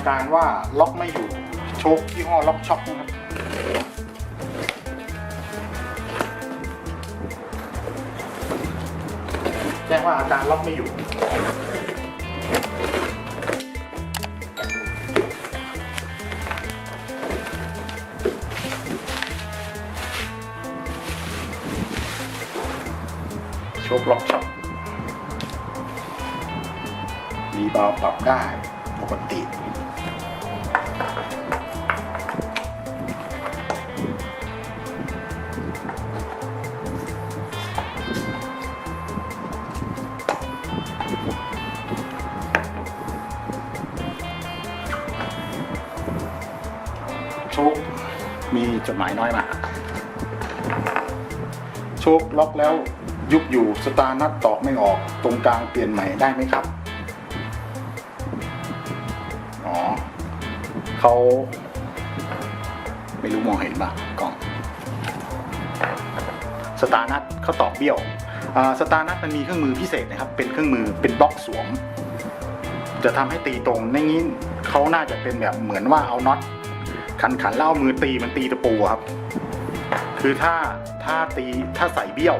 อาการว่าล็อกไม่อยู่โชคยี่ห้อล็อกช็อคนะครับแจ้งว่าอาการล็อกไม่อยู่โชคล็อกช็อปรีบาวปรับได้ปกติ หมายน้อยมาโชคล็อกแล้วยุบอยู่สตาร์นัดตอกไม่ออก ตรงกลางเปลี่ยนใหม่ได้ไหมครับ อ๋อเขาไม่รู้มองเห็นป่ะกล้อง สตาร์นัทเขาตอกเบี้ยวสตาร์นัทมันมีเครื่องมือพิเศษนะครับ เป็นเครื่องมือเป็นบล็อกสวม จะทำให้ตีตรงในนี้เขาน่าจะเป็นแบบเหมือนว่าเอาน็อต ขันขันๆแล้ามือตีมันตีตะปูครับ คือถ้าถ้าตีถ้าใส่เบี้ยว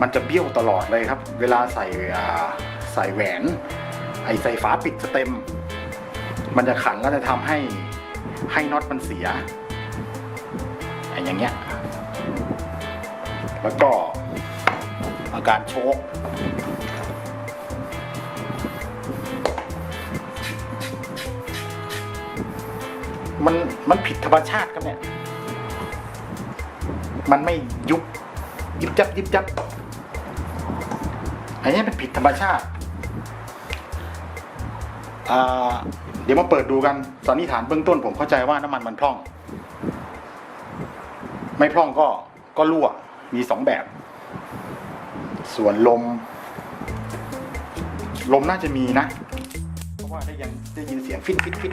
มันจะเบี้ยวตลอดเลยครับ เวลาใส่ใส่แหวน ไอใส่ฝาปิดสเต็ม มันจะขันแล้วจะทำให้ให้น็อตมันเสียไออย่างเงี้ยแล้วก็อาการโชก มันมันผิดธรรมชาติครับเนี่ย มันไม่ยุบยิบจับยิบจับอันนี้เป็นผิดธรรมชาติาเดี๋ยวมาเปิดดูกันสันนิษฐานเบื้องต้นผมเข้าใจว่าน้ำมันมันพร่อง ไม่พร่องก็ก็รั่วมีสองแบบ ส่วนลม ลมน่าจะมีนะ เพราะว่าได้ยังได้ยินเสียงฟิตฟิตฟิต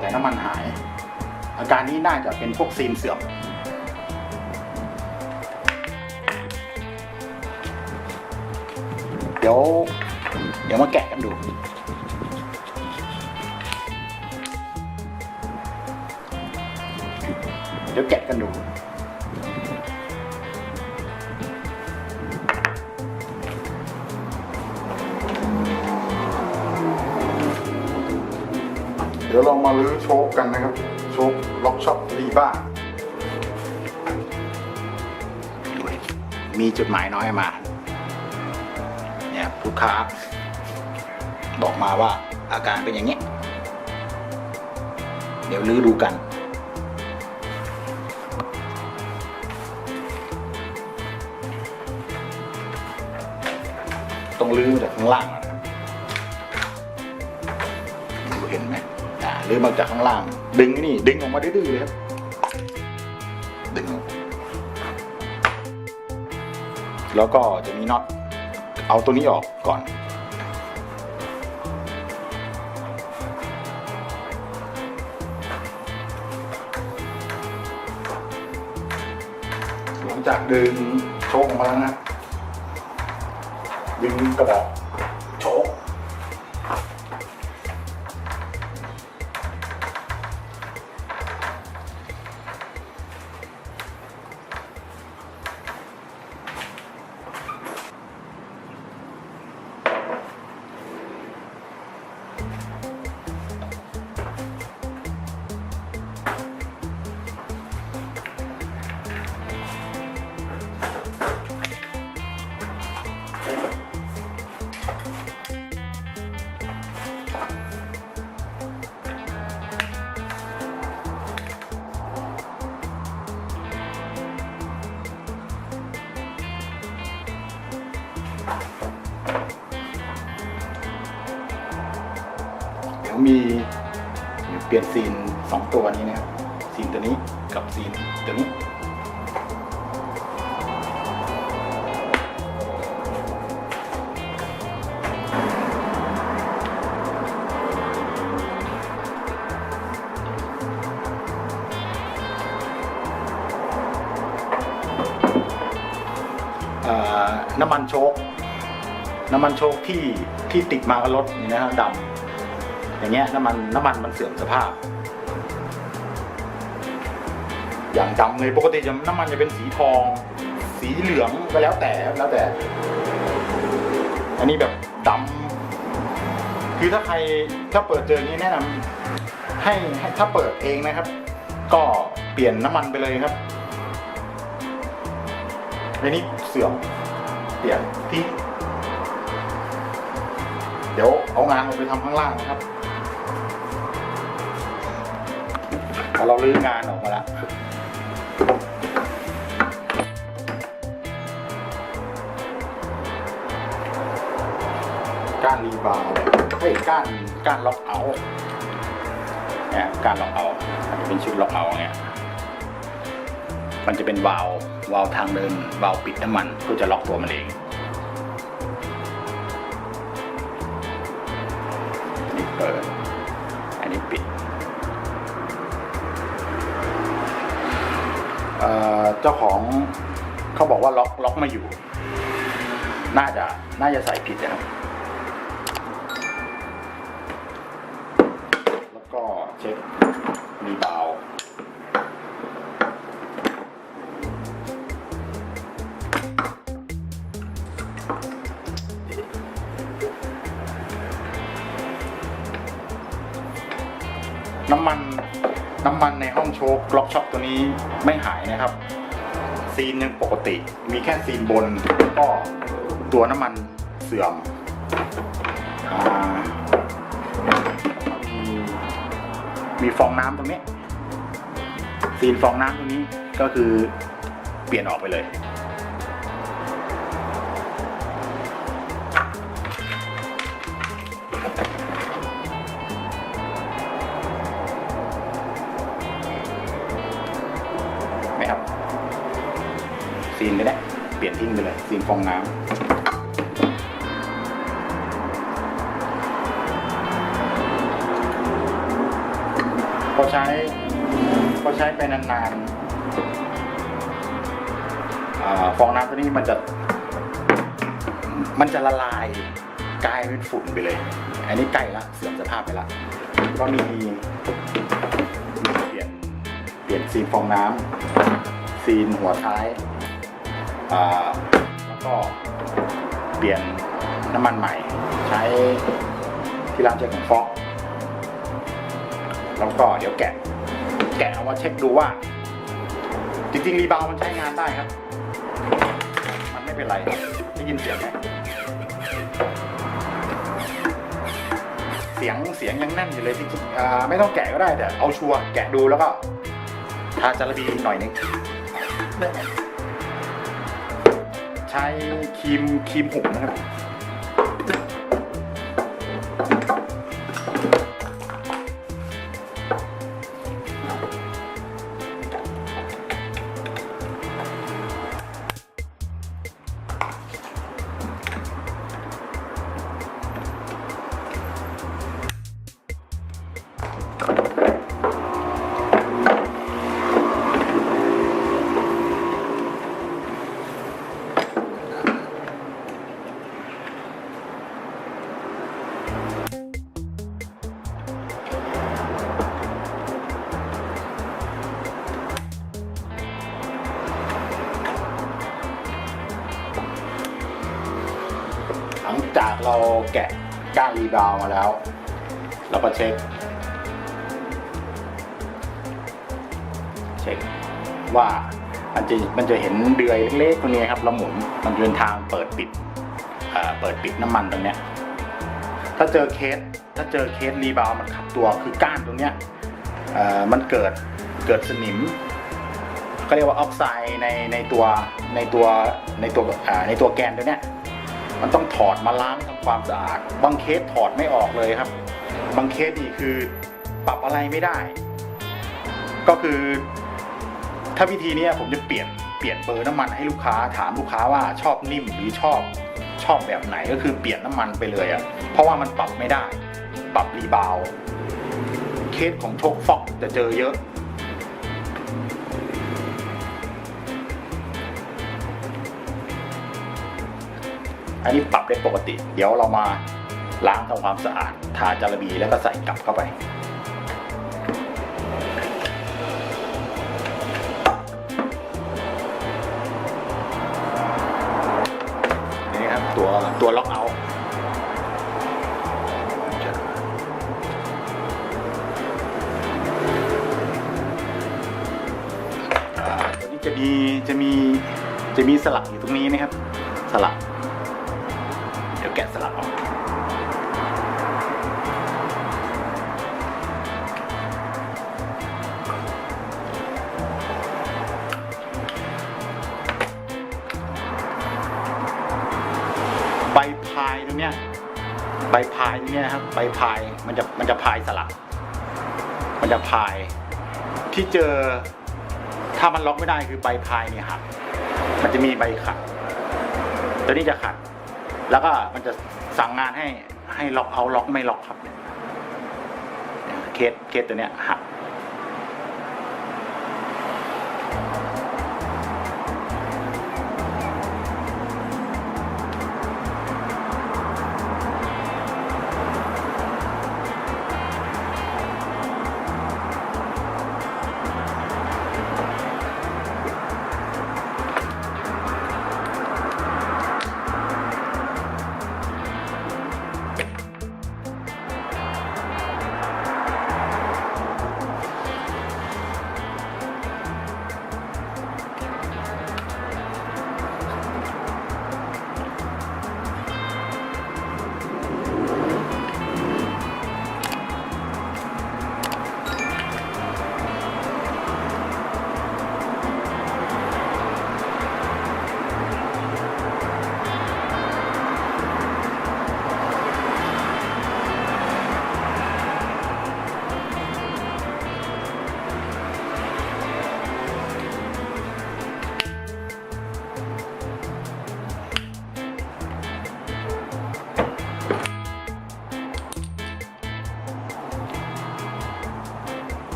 แต่น้ำมันหาย อาการนี้น่าจะเป็นพวกซีนเสื่อมเดี๋ยว เดี๋ยวมาแกะกันดู เดี๋ยวแกะกันดู เดี๋ยวเรามาลื้อโชคกันนะครับ โชคล็อกช็อปรีบ้า มีจดหมายน้อยมา เนี่ยลูกค้า บอกมาว่าอาการเป็นอย่างนี้ เดี๋ยวลื้อดูกันต้องลื้อจากข้างล่าง อ่าลื้อมาจากข้างล่าง ดึงนี่ ดึงออกมาดื้อเลยครับดึง แล้วก็จะมีน็อตเอาตัวนี้ออกก่อนหลังจากดึงโชคออกมาแล้วนะดึงกระบอก มีเปลี่ยนซีนสองตัวนี้นะครับซีนตัวนี้กับซีนตัวนี้น้ำมันโชคน้ำมันโชคที่ที่ติดมากับรถนี่นะฮะดำ อย่างเงี้ยน้ำมันน้ำมันมันเสื่อมสภาพ อย่างดำเลยปกติจะน้ำมันจะเป็นสีทอง สีเหลืองก็แล้วแต่แล้วแต่ อันนี้แบบดำคือถ้าใครถ้าเปิดเจออย่างนี้แนะนำให้ให้ถ้าเปิดเองนะครับ ก็เปลี่ยนน้ำมันไปเลยครับในนี้เสื่อมเปลี่ยนที่เดี๋ยวเอางานออกไปทำข้างล่างนะครับ เราลื้องานออกมาล้วก้านรีบาวด์เฮ้ยก้านก้านล็อกเอาเนี่ยก้านล็อกเอาเป็นชุดล็อกเอาเนี่ยมันจะเป็นวาล์ววาล์วทางเดินวาล์วปิดน้ำมันก็จะล็อกตัวมันเองนนี้เปิด เจ้าของเขาบอกว่าล็อกล็อกไม่อยู่ น่าจะน่าจะใส่ผิดนะครับ แล้วก็เช็ครีบาวน้ำมันน้ำมันในห้องโชคล็อกช็อปตัวนี้ไม่หายนะครับ ซีนยังปกติ มีแค่ซีนบนก็ตัวน้ำมันเสื่อมอมีฟองน้ำตรงนี้ ซีนฟองน้ำตรงนี้ก็คือเปลี่ยนออกไปเลย ซีนไปได้เปลี่ยนทิ้งไปเลย ซีนฟองน้ำพอใช้พอใช้ไปนานๆฟองน้ำตัวนี้มันจะ มันจะละลายกลายเป็นฝุ่นไปเลย อันนี้ไกล้ละเสื่อมสภาพไปละก็มีเปลี่ยนเปลี่ยนซีนฟองน้ำซีนหัวท้าย แล้วก็เปลี่ยนน้ำมันใหม่ ใช้ที่ร้านเช็คของฟอกแล้วก็เดี๋ยวแกะ แกะเอามาเช็คดูว่า จริงๆ รีบาวมันใช้งานได้ครับ มันไม่เป็นไรได้ยินเสียงไหมเสียงเสียงยังแน่นอยู่เลยจริงๆไม่ต้องแกะก็ได้แต่เอาชัวร์แกะดูแล้วก็ทาจารบีหน่อยนึง ใช้ครีมครีมหุบนะครับ เราแกะก้านรีบาวมาแล้ว เราก็เช็ค เช็คว่ามันจะมันจะเห็นเดือยเล็กๆตรงนี้ครับเราหมุนมันเป็นทางเปิดปิดเปิดปิดน้ำมันตรงเนี้ยถ้าเจอเคสถ้าเจอเคสรีบาวมันขับตัวคือก้านตรงเนี้ยมันเกิดเกิดสนิมก็เรียกว่าออกไซด์ในในตัวในตัวในตัวในตัวแกนตัวเนี้ย มันต้องถอดมาล้างทำความสะอาด บางเคสถอดไม่ออกเลยครับ บางเคสนี่คือปรับอะไรไม่ได้ ก็คือ ถ้าวิธีนี้ผมจะเปลี่ยนเปลี่ยนเบอร์น้ำมันให้ลูกค้าถามลูกค้าว่าชอบนิ่มหรือชอบชอบแบบไหนก็คือเปลี่ยนน้ำมันไปเลยอะ่ะเพราะว่ามันปรับไม่ได้ ปรับรีบาวเคสของโชคฟอกจะเจอเยอะ อันนี้ปรับได้ปกติ เดี๋ยวเรามาล้างทำความสะอาดทาจารบีแล้วก็ใส่กลับเข้าไปนี่ครับตัวตัวล็อกเอาตัวนี้จะมีจะมีจะมีสลักอยู่ตรงนี้นะครับ สลัก สลักออกใบพายตรงเนี้ยใบพายตรงเนี้ยครับใบพายมันจะมันจะพายสลักมันจะพาย ที่เจอถ้ามันล็อกไม่ได้คือใบพายเนี่ยหักมันจะมีใบขัด ตัวนี้จะขัด แล้วก็มันจะสั่งงานให้ให้ล็อกเอาล็อกไม่ล็อกครับเนี่ยเคสเคสตัวเนี้ย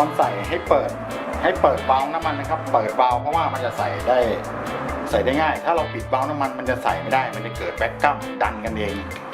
อนใส่ให้เปิดให้เปิดวาล์วน้ำมันนะครับ เปิดวาล์วเพราะว่ามันจะใส่ได้ใส่ได้ง่าย ถ้าเราปิดวาล์วน้ำมันมันจะใส่ไม่ได้ มันจะเกิดแบ็กกัมดันกันเองดึง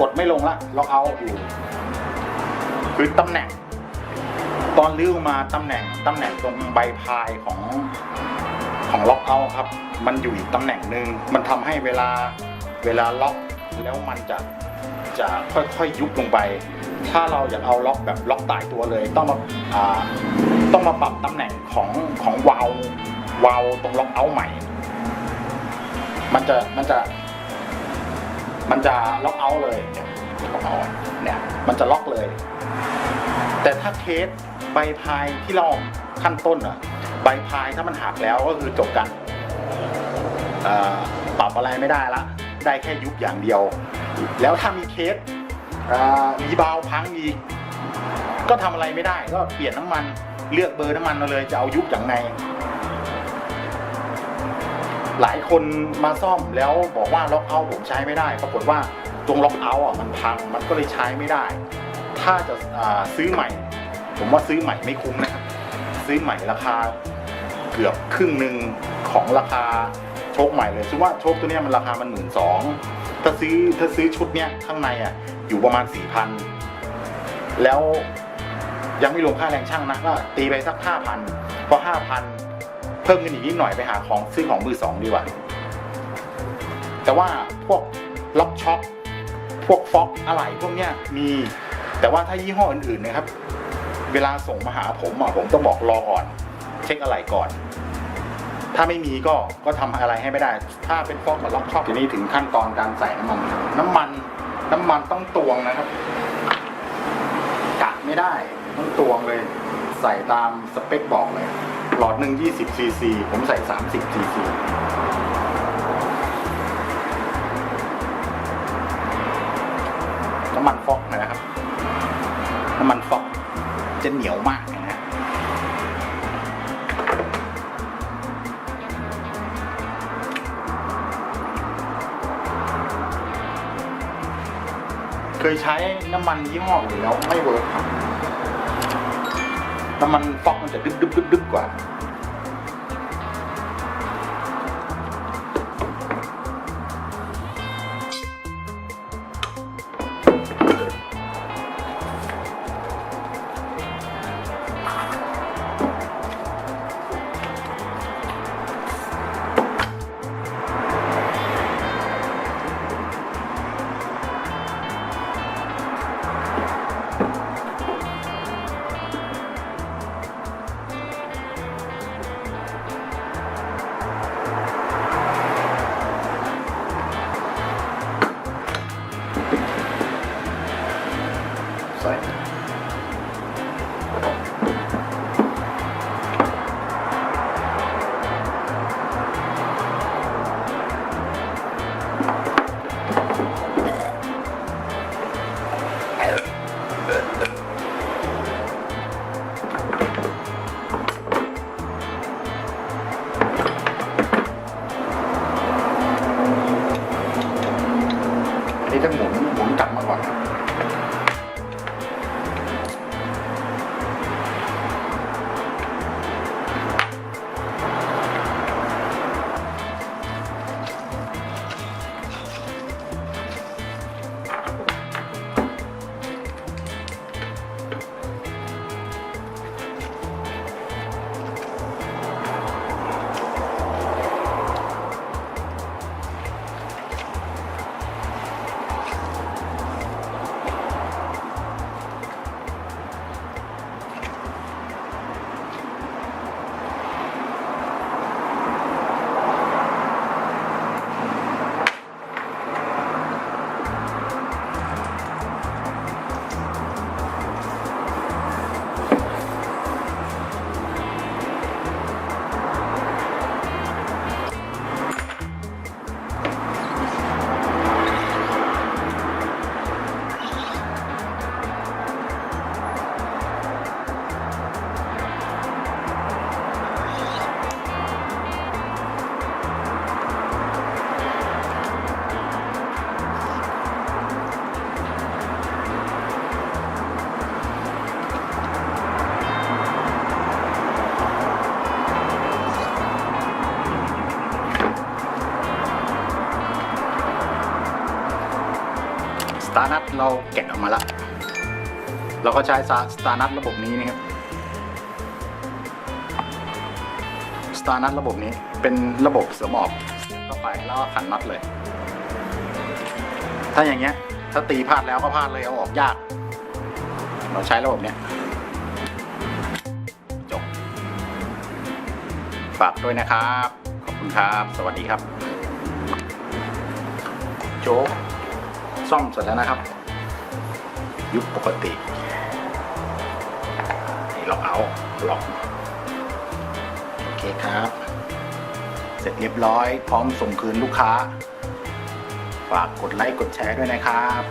กดไม่ลงละล็อกเอาอยู่คือตำแหน่ง ตอนลื้อมาตำแหน่งตำแหน่งตรงใบพายของของล็อกเอาครับ มันอยู่อีกตำแหน่งหนึ่งมันทำให้เวลาเวลาล็อกแล้วมันจะจะค่อยๆยุบลงไป ถ้าเราอยากเอาล็อกแบบล็อกตายตัวเลย ต้องมาาต้องมาปรับตำแหน่งของของวาลววาล์วตรงล็อกเอาใหม่ มันจะมันจะ มันจะล็อกเอาเลยเนี่ยล็อกเอาเนี่ยมันจะล็อกเลย แต่ถ้าเคสใบพายที่เราขั้นต้นอะใบพายถ้ามันหักแล้วก็คือจบกันเอ่อปรับอะไรไม่ได้ละ ได้แค่ยุบอย่างเดียว แล้วถ้ามีเคสเอ่อรีบาวพังอีก ก็ทำอะไรไม่ได้ ก็เปลี่ยนน้ำมันเลือกเบอร์น้ำมันมาเลยจะเอายุบอย่างไง คนมาซ่อมแล้วบอกว่าล็อกเอาผมใช้ไม่ได้ ปรากฏว่าตรงล็อกเอาอะมันพังมันก็เลยใช้ไม่ได้ ถ้าจะาซื้อใหม่ ผมว่าซื้อใหม่ไม่คุ้มนะครับซื้อใหม่ราคาเกือบครึ่งหนึ่งของราคาโชคใหม่เลยซึ่งว่าโชคตัวเนี้ยมันราคามันหมื่นสองถ้าซื้อถ้าซื้อชุดเนี้ยข้างในอะอยู่ประมาณสี่พันแล้วยังไม่รวมค่าแรงช่างนะก็ตีไปสักห้าพันพอห้าพัน พิ่มเงินอีกนิดหน่อยไปหาของซื้อของมือสองดีกว่า แต่ว่าพวกล็อกช็อคพวกฟ็อกอะไรพวกเนี้ยมี แต่ว่าถ้ายี่ห้ออื่นๆนะครับ เวลาส่งมาหาผมอะผมต้องบอกรอก่อน เช็คอะไรก่อน ถ้าไม่มีก็ก็ทำอะไรให้ไม่ได้ ถ้าเป็นฟอกกับล็อกช็อปทีนี้ถึงขั้นตอนการใส่น้ำมัน น้ำมัน น้ำมันต้องตวงนะครับกะไม่ได้ ต้องตวงเลย ใส่ตามสเปคบอกเลย หลอดหนึ่ง20ซีซีผมใส่ 30ซีซีน้ำมันฟอกนะครับ น้ำมันฟอกจะเหนียวมากนะฮะเคยใช้น้ำมันยี่ห้ออื่นแล้วไม่เวิร์คครับ น้ำมันฟอกมันจะดึบดึบดึบดึบกว่าาร์นัทเราแกะออกมาแล้วเราก็ใช้สตาร์นัทระบบนี้นะครับสตาร์นัทระบบนี้เป็นระบบเสริมออกเข้าไปแล้วก็ขันน็อตเลย ถ้าอย่างเงี้ย ถ้าตีพลาดแล้วก็พลาดเลยเอาออกยาก เราใช้ระบบเนี้ยจบฝากด้วยนะครับ ขอบคุณครับ สวัสดีครับ โจ๊ก ซ่อมเสร็จแล้วนะครับ ยุบปกตินี่ล็อกเอาล็อกโอเคครับ เสร็จเรียบร้อย พร้อมส่งคืนลูกค้า ฝากกดไลค์กดแชร์ด้วยนะครับ